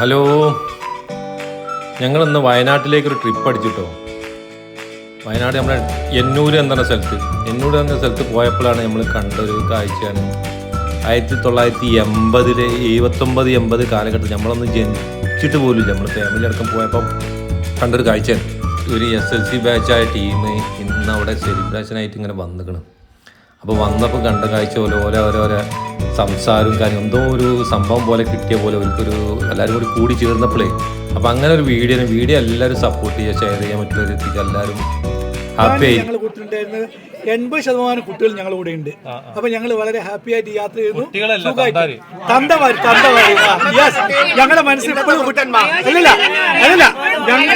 Hello. ഞങ്ങളിന്ന് വയനാട്ടിലേക്കൊരു trip അടിച്ചിട്ടോ? Wayanad നമ്മുടെ എന്നൂർ എന്ന സ്ഥലത്ത്. എന്നൂർ എന്ന സ്ഥലത്ത് പോയപ്പോഴാണ് നമ്മൾ കണ്ടൊരു കാഴ്ചയാണ്. ആയിരത്തി തൊള്ളായിരത്തി എൺപതിലെ എഴുപത്തൊമ്പത് എൺപത് കാലഘട്ടത്തിൽ നമ്മളൊന്ന് ജനിച്ചിട്ട് പോലുമില്ല. നമ്മൾ ഫാമിലി അടക്കം പോയപ്പം കണ്ടൊരു കാഴ്ചയാണ്. ഒരു എസ് എൽ സി ബാച്ചായ ടീം ഇന്ന് അവിടെ സെലിബ്രേഷനായിട്ട് ഇങ്ങനെ വന്നിക്കണം. അപ്പോൾ വന്നപ്പോൾ കണ്ട കാഴ്ച പോലെ ഓരോ ഓരോരോ സംസാരവും കാര്യം എന്തോ ഒരു സംഭവം പോലെ കിട്ടിയ പോലെ അവർക്കൊരു എല്ലാവരും കൂടി കൂടി ചേർന്നപ്പോഴേ അപ്പോൾ അങ്ങനെ ഒരു വീഡിയോ വീഡിയോ എല്ലാവരും സപ്പോർട്ട് ചെയ്യുക ഷെയർ ചെയ്യാൻ മറ്റുള്ളവർ എത്തിക്കുക എല്ലാവരും ഹാപ്പി ഞങ്ങൾ എൺപത് ശതമാനം കുട്ടികൾ ഞങ്ങളുടെ കൂടെ ഉണ്ട്. അപ്പൊ ഞങ്ങൾ വളരെ ഹാപ്പി ആയിട്ട് യാത്ര ചെയ്തു. യെസ് ഞങ്ങളുടെ മനസ്സിൽ ഇപ്പോഴും കുട്ടന്മാർ. അല്ലല്ല അല്ലല്ല. ഞങ്ങൾ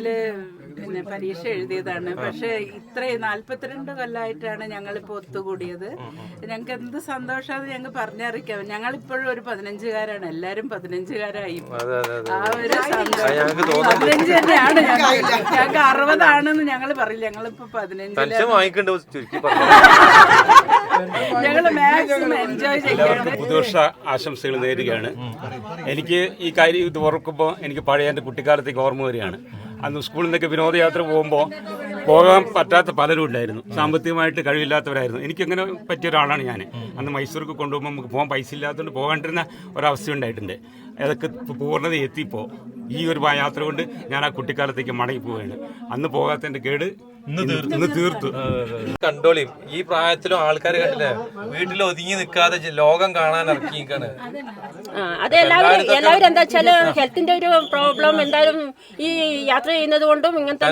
എൺപതിൽ പിന്നെ പരീക്ഷ എഴുതിയതാണ്. പക്ഷെ ഇത്രയും നാല്പത്തിരണ്ട് കൊല്ലമായിട്ടാണ് ഇപ്പൊ ഒത്തുകൂടിയത്. ഞങ്ങൾക്ക് എന്ത് സന്തോഷമാണ് ഞങ്ങൾ പറഞ്ഞറിയിക്കാം. ഞങ്ങൾ ഇപ്പോഴും ഒരു പതിനഞ്ചുകാരാണ്. എല്ലാരും പതിനഞ്ചുകാരായി. ആ ഒരു സന്തോഷം. പതിനഞ്ച് തന്നെയാണ്. ഞങ്ങൾ ഞങ്ങൾക്ക് അറുപതാണെന്ന് ഞങ്ങൾ പറയില്ല. ഞങ്ങളിപ്പോ പതിനഞ്ചിൽ ഞങ്ങൾ ഞങ്ങൾ മാക്സിമം എൻജോയ് ചെയ്യാണ് പുതുവർഷ ആശംസകൾ നേരുകയാണ്. എനിക്ക് ഈ കാര്യം ഇത് ഓർക്കുമ്പോൾ എനിക്ക് പഴയ എന്റെ കുട്ടിക്കാലത്തേക്ക് ഓർമ്മ വരികയാണ്. അന്ന് സ്കൂളിൽ നിന്നൊക്കെ വിനോദയാത്ര പോകുമ്പോൾ പോകാൻ പറ്റാത്ത പലരും ഉണ്ടായിരുന്നു സാമ്പത്തികമായിട്ട് കഴിവില്ലാത്തവരായിരുന്നു. എനിക്കങ്ങനെ പറ്റിയ ഒരാളാണ് ഞാൻ അന്ന് മൈസൂർക്ക് കൊണ്ടുപോകുമ്പോൾ നമുക്ക് പോകാൻ പൈസ ഇല്ലാത്തതുകൊണ്ട് പോകാണ്ടിരുന്ന ഒരവസ്ഥ ഉണ്ടായിട്ടുണ്ട്. അതൊക്കെ പൂർണത എത്തിയപ്പോൾ ഈ ഒരു യാത്ര കൊണ്ട് ഞാൻ ആ കുട്ടിക്കാലത്തേക്ക് മടങ്ങി പോവുകയാണ്. അന്ന് പോകാത്തതിന്റെ കേട് ഇന്ന് തീർത്തു. കണ്ടോളിയും ഈ പ്രായത്തിലും ആൾക്കാർ കണ്ടില്ലേ? വീട്ടിൽ ഒതുങ്ങി നിൽക്കാതെ ലോകം കാണാൻ ഇറക്കിയിരിക്കാണ്. അത് എല്ലാവരും എല്ലാവരും എന്താ വെച്ചാൽ ഹെൽത്തിന്റെ ഒരു പ്രോബ്ലം എന്തായാലും ഈ യാത്ര ചെയ്യുന്നത് കൊണ്ടും ഇങ്ങനത്തെ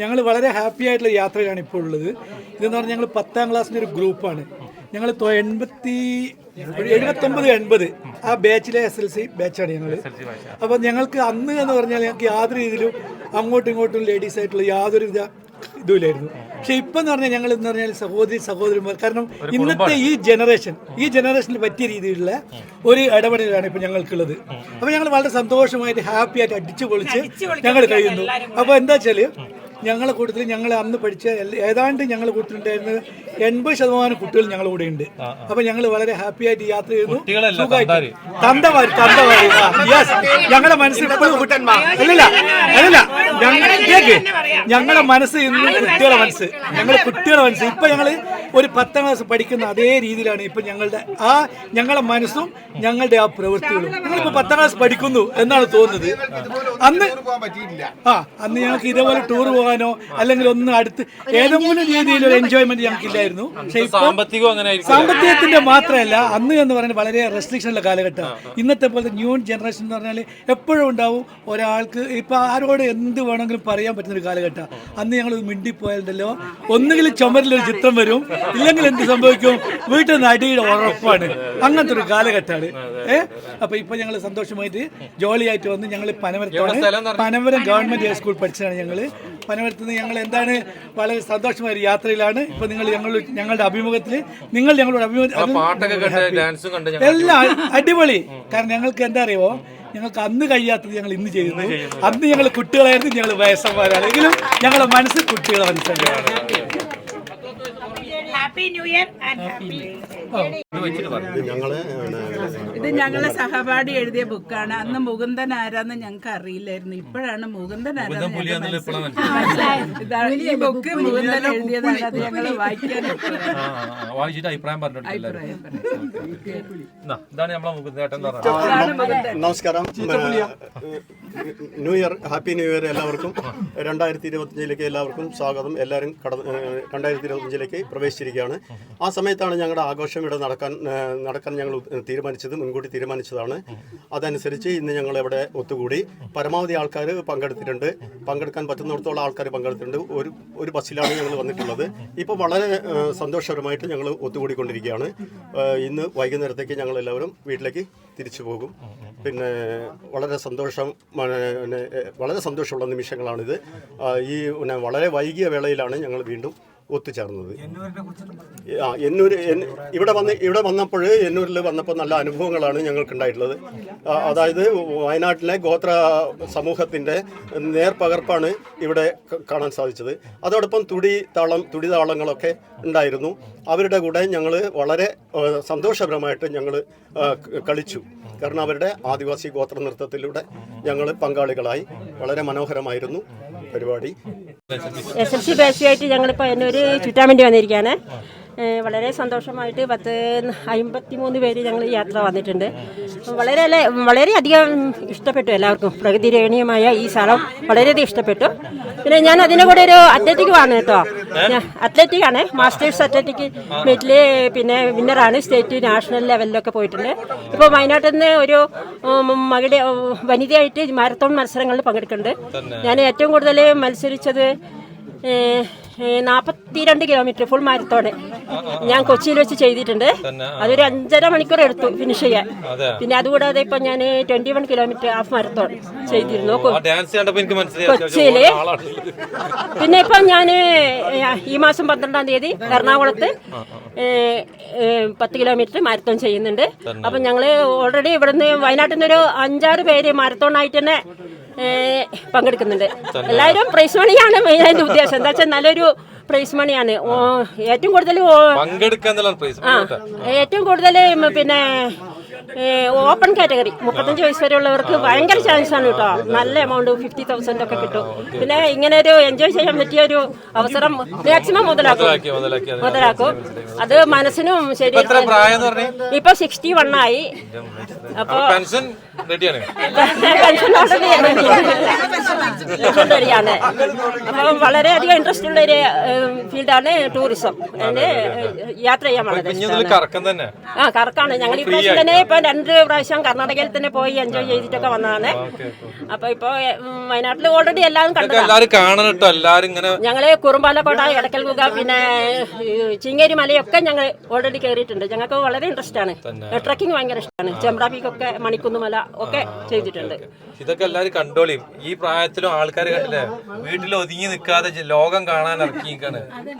ഞങ്ങൾ വളരെ ഹാപ്പി ആയിട്ടുള്ള യാത്രയിലാണ് ഇപ്പോൾ ഉള്ളത്. ഇതെന്ന് പറഞ്ഞാൽ ഞങ്ങൾ പത്താം ക്ലാസ്സിന്റെ ഒരു ഗ്രൂപ്പാണ്. ഞങ്ങൾ എൺപത്തി എഴുപത്തൊമ്പത് എൺപത് ആ ബാച്ചിലെ എസ് എൽ സി ബാച്ചാണ് ഞങ്ങൾ അപ്പോൾ ഞങ്ങൾക്ക് അന്ന് എന്ന് പറഞ്ഞാൽ ഞങ്ങൾക്ക് യാതൊരു രീതിയിലും അങ്ങോട്ടും ഇങ്ങോട്ടും ലേഡീസ് ആയിട്ടുള്ള യാതൊരു വിധ ഇതുമില്ലായിരുന്നു. പക്ഷെ ഇപ്പം എന്ന് പറഞ്ഞാൽ ഞങ്ങൾ എന്ന് പറഞ്ഞാൽ സഹോദരി സഹോദരന്മാർ കാരണം ഇന്നത്തെ ഈ ജനറേഷൻ ഈ ജനറേഷനിൽ പറ്റിയ രീതിയിലുള്ള ഒരു ഇടപെടലാണ് ഇപ്പം ഞങ്ങൾക്കുള്ളത്. അപ്പോൾ ഞങ്ങൾ വളരെ സന്തോഷമായിട്ട് ഹാപ്പി ആയിട്ട് അടിച്ചു പൊളിച്ച് ഞങ്ങൾ കഴിയുന്നു. അപ്പോൾ എന്താ വെച്ചാൽ ഞങ്ങളെ കൂട്ടത്തിൽ ഞങ്ങൾ അന്ന് പഠിച്ച ഏതാണ്ട് ഞങ്ങൾ കൂട്ടത്തിലുണ്ടായിരുന്നത് എൺപത് ശതമാനം കുട്ടികൾ ഞങ്ങളുടെ കൂടെ ഉണ്ട്. അപ്പൊ ഞങ്ങൾ വളരെ ഹാപ്പി ആയിട്ട് യാത്ര ചെയ്തു. സുഖമായിട്ട്. തന്തവാരി തന്തമാര് യെസ് ഞങ്ങളുടെ മനസ്സിൽ ഇപ്പോഴും അല്ലല്ല അല്ലല്ല. ഞങ്ങൾ ഞങ്ങളുടെ മനസ്സ് ഇന്ന് കുട്ടികളുടെ മനസ്സ്. ഞങ്ങൾ കുട്ടികളുടെ മനസ്സ്. ഇപ്പൊ ഞങ്ങൾ ഒരു പത്താം ക്ലാസ് പഠിക്കുന്ന അതേ രീതിയിലാണ് ഇപ്പൊ ഞങ്ങളുടെ ആ ഞങ്ങളുടെ മനസ്സും ഞങ്ങളുടെ ആ പ്രവൃത്തികളും. ഞങ്ങളിപ്പോ പത്താം ക്ലാസ് പഠിക്കുന്നു എന്നാണ് തോന്നുന്നത്. അന്ന് ആ അന്ന് ഞങ്ങൾക്ക് ഇതേപോലെ ടൂർ പോകാനോ അല്ലെങ്കിൽ ഒന്ന് അടുത്ത് ഏതെങ്കിലും രീതിയിലൊരു എൻജോയ്മെന്റ് ഞങ്ങൾക്ക് ഇല്ലായിരുന്നു പക്ഷേ സാമ്പത്തികത്തിന്റെ മാത്രമല്ല അന്ന് എന്ന് പറഞ്ഞാൽ വളരെ റെസ്ട്രിക്ഷനുള്ള കാലഘട്ടം. ഇന്നത്തെ പോലത്തെ ന്യൂ ജനറേഷൻ എന്ന് പറഞ്ഞാൽ എപ്പോഴും ഉണ്ടാവും ഒരാൾക്ക് ഇപ്പൊ ആരോട് എന്ത് വേണമെങ്കിലും പറയാൻ പറ്റുന്ന ഒരു കാലഘട്ടം. അന്ന് ഞങ്ങൾ മിണ്ടിപ്പോയാലുണ്ടല്ലോ ഒന്നുകിൽ ചുമരിലൊരു ചിത്രം വരും ഇല്ലെങ്കിൽ എന്ത് സംഭവിക്കും? വീട്ടിൽ നിന്ന് അടിയുടെ ഉറപ്പാണ്. അങ്ങനത്തെ ഒരു കാലഘട്ടമാണ്. ഏഹ് അപ്പൊ ഇപ്പൊ ഞങ്ങൾ സന്തോഷമായിട്ട് ജോളിയായിട്ട് വന്ന് ഞങ്ങൾ പനവരത്താണ് പനവരം ഗവൺമെന്റ് ഹൈ സ്കൂൾ പഠിച്ചതാണ് ഞങ്ങൾ പനവരത്ത് നിന്ന് ഞങ്ങൾ എന്താണ് വളരെ സന്തോഷമായ ഒരു യാത്രയിലാണ്. ഇപ്പൊ നിങ്ങൾ ഞങ്ങൾ ഞങ്ങളുടെ അഭിമുഖത്തിൽ നിങ്ങൾ ഞങ്ങളുടെ അഭിമുഖം എല്ലാം അടിപൊളി. കാരണം ഞങ്ങൾക്ക് എന്താ അറിയോ? ഞങ്ങൾക്ക് അന്ന് കഴിയാത്തത് ഞങ്ങൾ ഇന്ന് ചെയ്യുന്നു. അന്ന് ഞങ്ങൾ കുട്ടികളായിരുന്നു ഞങ്ങൾ വയസ്സന്മാരാണ്. എങ്കിലും ഞങ്ങളുടെ മനസ്സ് കുട്ടികളെ മനസ്സിലാണ് happy new year and happy ഞങ്ങൾ ഇത് ഞങ്ങളെ സഹപാഠി എഴുതിയ ബുക്കാണ് അന്ന് മുകുന്ദൻ ആരാന്ന് ഞങ്ങൾക്ക് അറിയില്ലായിരുന്നു ഇപ്പോഴാണ് മുകുന്ദൻ ആരാന്ന് ഈ ബുക്ക് മുകുന്ദൻ എഴുതിയതാണ് അത് ഞങ്ങൾ വായിക്കാൻ വായിച്ചിട്ട് അഭിപ്രായം പറഞ്ഞിട്ടില്ല നമസ്കാരം new year happy new year എല്ലാവർക്കും രണ്ടായിരത്തി ഇരുപത്തിയഞ്ചിലേക്ക് എല്ലാവർക്കും സ്വാഗതം എല്ലാവരും രണ്ടായിരത്തി ഇരുപത്തിയഞ്ചിലേക്ക് പ്രവേശിച്ചിരിക്കുകയാണ് ആ സമയത്താണ് ഞങ്ങളുടെ ആഘോഷം ഇവിടെ നടക്കാൻ നടക്കാൻ ഞങ്ങൾ തീരുമാനിച്ചത് മുൻകൂട്ടി തീരുമാനിച്ചതാണ്. അതനുസരിച്ച് ഇന്ന് ഞങ്ങൾ ഇവിടെ ഒത്തുകൂടി. പരമാവധി ആൾക്കാർ പങ്കെടുത്തിട്ടുണ്ട്. പങ്കെടുക്കാൻ പറ്റുന്നിടത്തോളം ആൾക്കാർ പങ്കെടുത്തിട്ടുണ്ട്. ഒരു ഒരു ബസ്സിലാണ് ഞങ്ങൾ വന്നിട്ടുള്ളത്. ഇപ്പോൾ വളരെ സന്തോഷകരമായിട്ട് ഞങ്ങൾ ഒത്തുകൂടിക്കൊണ്ടിരിക്കുകയാണ്. ഇന്ന് വൈകുന്നേരത്തേക്ക് ഞങ്ങൾ എല്ലാവരും വീട്ടിലേക്ക് തിരിച്ചു പോകും. പിന്നെ വളരെ സന്തോഷം വളരെ സന്തോഷമുള്ള നിമിഷങ്ങളാണിത്. ഈ വളരെ വൈകിയ വേളയിലാണ് ഞങ്ങൾ വീണ്ടും ഒത്തുചേർന്നത്. ആ എന്നൂർ ഇവിടെ വന്ന് ഇവിടെ വന്നപ്പോൾ എന്നൂരിൽ വന്നപ്പോൾ നല്ല അനുഭവങ്ങളാണ് ഞങ്ങൾക്കുണ്ടായിട്ടുള്ളത്. അതായത് വയനാട്ടിലെ ഗോത്ര സമൂഹത്തിന്റെ നേർപകർപ്പാണ് ഇവിടെ കാണാൻ സാധിച്ചത്. അതോടൊപ്പം തുടി താളം തുടി താളങ്ങളൊക്കെ ഉണ്ടായിരുന്നു. അവരുടെ കൂടെ ഞങ്ങൾ വളരെ സന്തോഷപരമായിട്ട് ഞങ്ങൾ കളിച്ചു. കാരണം അവരുടെ ആദിവാസി ഗോത്ര നൃത്തത്തിലൂടെ ഞങ്ങൾ പങ്കാളികളായി. വളരെ മനോഹരമായിരുന്നു. പരിപാടി. എസ് എൽ സി ബാച്ചുമായിട്ട് ഞങ്ങളിപ്പോൾ എന്നൊരു ചുറ്റാൻ വേണ്ടി വന്നിരിക്കുകയാണ്. വളരെ സന്തോഷമായിട്ട് പത്ത് അമ്പത്തി മൂന്ന് പേര് ഞങ്ങൾ യാത്ര വന്നിട്ടുണ്ട്. വളരെ അല്ലെ വളരെയധികം ഇഷ്ടപ്പെട്ടു എല്ലാവർക്കും. പ്രകൃതി രേണീയമായ ഈ സ്ഥലം വളരെയധികം ഇഷ്ടപ്പെട്ടു. പിന്നെ ഞാൻ അതിന്റെ കൂടെ ഒരു അത്ലറ്റിക് ആണ് കേട്ടോ. അത്ലറ്റിക് ആണ്. മാസ്റ്റേഴ്സ് അത്ലറ്റിക് മീറ്റിൽ പിന്നെ വിന്നറാണ് സ്റ്റേറ്റ് നാഷണൽ ലെവലിലൊക്കെ പോയിട്ടുണ്ട്. ഇപ്പോൾ വയനാട്ടിൽ നിന്ന് ഒരു മകളുടെ വനിതയായിട്ട് മാരത്തോൺ മത്സരങ്ങളിൽ പങ്കെടുക്കുന്നുണ്ട്. ഞാൻ ഏറ്റവും കൂടുതൽ മത്സരിച്ചത് നാൽപ്പത്തിരണ്ട് കിലോമീറ്റർ ഫുൾ മാരത്തോണ് ഞാൻ കൊച്ചിയിൽ വെച്ച് ചെയ്തിട്ടുണ്ട്. അതൊരു അഞ്ചര മണിക്കൂർ എടുത്തു ഫിനിഷ് ചെയ്യാൻ. പിന്നെ അതുകൂടാതെ ഇപ്പൊ ഞാൻ twenty one kilometre half marathon ചെയ്തിരുന്നു കൊച്ചിയിൽ. പിന്നെ ഇപ്പൊ ഞാൻ ഈ മാസം പന്ത്രണ്ടാം തീയതി എറണാകുളത്ത് പത്ത് കിലോമീറ്റർ മാരത്തോൺ ചെയ്യുന്നുണ്ട്. അപ്പൊ ഞങ്ങൾ ഓൾറെഡി ഇവിടുന്ന് വയനാട്ടിൽ നിന്നൊരു അഞ്ചാറ് പേര് മാരത്തോൺ ആയിട്ട് തന്നെ പങ്കെടുക്കുന്നുണ്ട്. എല്ലാവരും പ്രൈസ് മണിയാണ് മെയിൻ അതിന്റെ ഉദ്ദേശം. എന്താ വെച്ചാൽ നല്ലൊരു പ്രൈസ് മണിയാണ് ഏറ്റവും കൂടുതൽ ഏറ്റവും കൂടുതൽ പിന്നെ ഓപ്പൺ കാറ്റഗറി മുപ്പത്തഞ്ച് വയസ്സ് വരെയുള്ളവർക്ക് ഭയങ്കര ചാൻസ് ആണ് കേട്ടോ നല്ല എമൗണ്ട് ഫിഫ്റ്റി തൗസൻഡ് ഒക്കെ കിട്ടും. പിന്നെ ഇങ്ങനെ ഒരു എൻജോയ് ചെയ്യാൻ പറ്റിയ ഒരു അവസരം മാക്സിമം മുതലാക്കും. മുതലാക്കും. അത് മനസ്സിനും ശരി. ഇപ്പൊ സിക്സ്റ്റി വൺ ആയി. അപ്പൊ പെൻഷൻ റെഡിയാണ് അപ്പം വളരെയധികം ഇൻട്രസ്റ്റ് ഉള്ള ഒരു ഫീൽഡാണ് ടൂറിസം അതിന് യാത്ര ചെയ്യാൻ വളരെ ആ കറക്കാണ്. ഞങ്ങൾ ഈ പ്രാവശ്യം തന്നെ ഇപ്പൊ രണ്ട് പ്രാവശ്യം കർണാടകയിൽ തന്നെ പോയി എൻജോയ് ചെയ്തിട്ടൊക്കെ വന്നതാണ്. അപ്പൊ ഇപ്പൊ വയനാട്ടിൽ ഓൾറെഡി എല്ലാവരും കണ്ടു ഞങ്ങൾ കുറുമ്പാലക്കോട്ട എടക്കൽ ഗുഹ പിന്നെ ചിങ്ങേരി മലയൊക്കെ ഞങ്ങൾ ഓൾറെഡി കയറിയിട്ടുണ്ട് ഞങ്ങൾക്ക് വളരെ ഇൻട്രസ്റ്റ് ആണ്. ട്രക്കിംഗ് ഭയങ്കര ഇഷ്ടമാണ്. ചെമ്പ്ര പീക്കൊക്കെ മണിക്കുന്ന് മല ഒക്കെ ചെയ്തിട്ടുണ്ട്. ഇതൊക്കെ എല്ലാവരും കണ്ടോളിയും ഈ പ്രായത്തിലും ആൾക്കാർ കണ്ടില്ലേ? വീട്ടിൽ ഒതുങ്ങി നിൽക്കാതെ ലോകം കാണാൻ ഇറക്കിയിരിക്കാണ് അതെ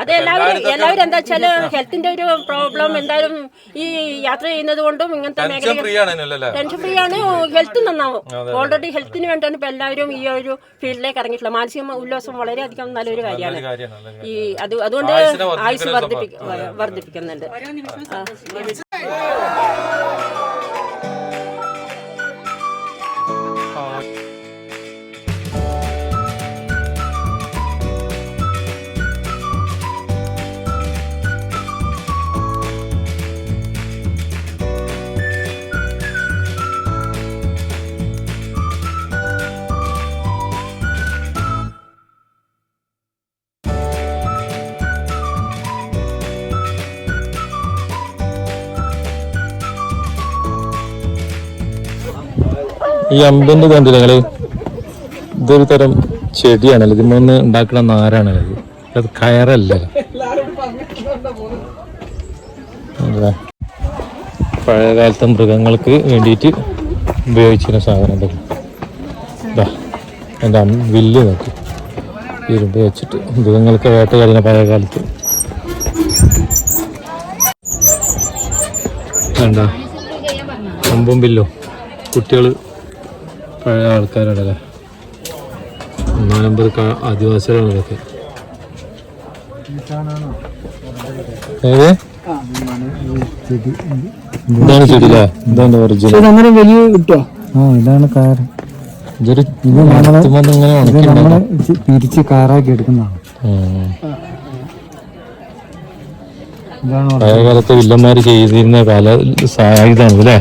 അത് എല്ലാവരും എല്ലാവരും എന്താ വെച്ചാൽ ഹെൽത്തിന്റെ ഒരു പ്രോബ്ലം എന്തായാലും ഈ യാത്ര ചെയ്യുന്നത് കൊണ്ടും ഇങ്ങനത്തെ ടെൻഷൻ മേഖല ഫ്രീ ആണല്ലോ ടെൻഷൻ ഫ്രീ ആണ്. ഹെൽത്ത് നന്നാവും. ഓൾറെഡി ഹെൽത്തിന് വേണ്ടിയാണ് ഇപ്പൊ എല്ലാവരും ഈ ഒരു ഫീൽഡിലേക്ക് ഇറങ്ങിയിട്ടുള്ളത്. മാനസിക ഉല്ലാസം വളരെയധികം നല്ലൊരു കാര്യമാണ്. ഈ അത് അതുകൊണ്ട് ആയുസ് വർദ്ധിപ്പിക്കുന്ന വർദ്ധിപ്പിക്കുന്നുണ്ട്. ഈ അമ്പിന്റെ കണ്ടില്ല നിങ്ങൾ ഇതൊരു തരം ചെടിയാണല്ലോ. ഇതിമൊന്ന് ഉണ്ടാക്കുന്ന നാരാണല്ലോ ഇത്. അത് കയറല്ല. പഴയകാലത്തെ പഴയ കാലത്തെ മൃഗങ്ങൾക്ക് വേണ്ടിയിട്ട് ഉപയോഗിച്ചിരുന്ന സാധനം ഇതൊക്കെ. ഇതാ എന്റെ വില്ല് നോക്കി. ഇരുമ്പ് വെച്ചിട്ട് മൃഗങ്ങൾക്ക് പഴയ കാലത്ത് വേണ്ട. അമ്പും ബില്ലോ കുട്ടികൾ പഴയ ആൾക്കാരാണല്ലേ? ഒന്നാനമ്പത് ആദിവാസികളാണ് ഇതൊക്കെ. ഏത്? ഇതാണ് ചെടിയില്ലേ? ഇതാണ് ഒറിജിനൽ അങ്ങനെ വലിയ കിട്ടുക ആ ഇതാണ് ഇതൊരു ഇത് ഉണക്കി നമ്മൾ ചി- പിരിച്ച് കാറാക്കി എടുക്കുന്നതാണ്. ഇതാണ് പഴയ കാലത്ത് വില്ലന്മാര് ചെയ്തിരുന്ന കാല സായുധാണ് അല്ലേ?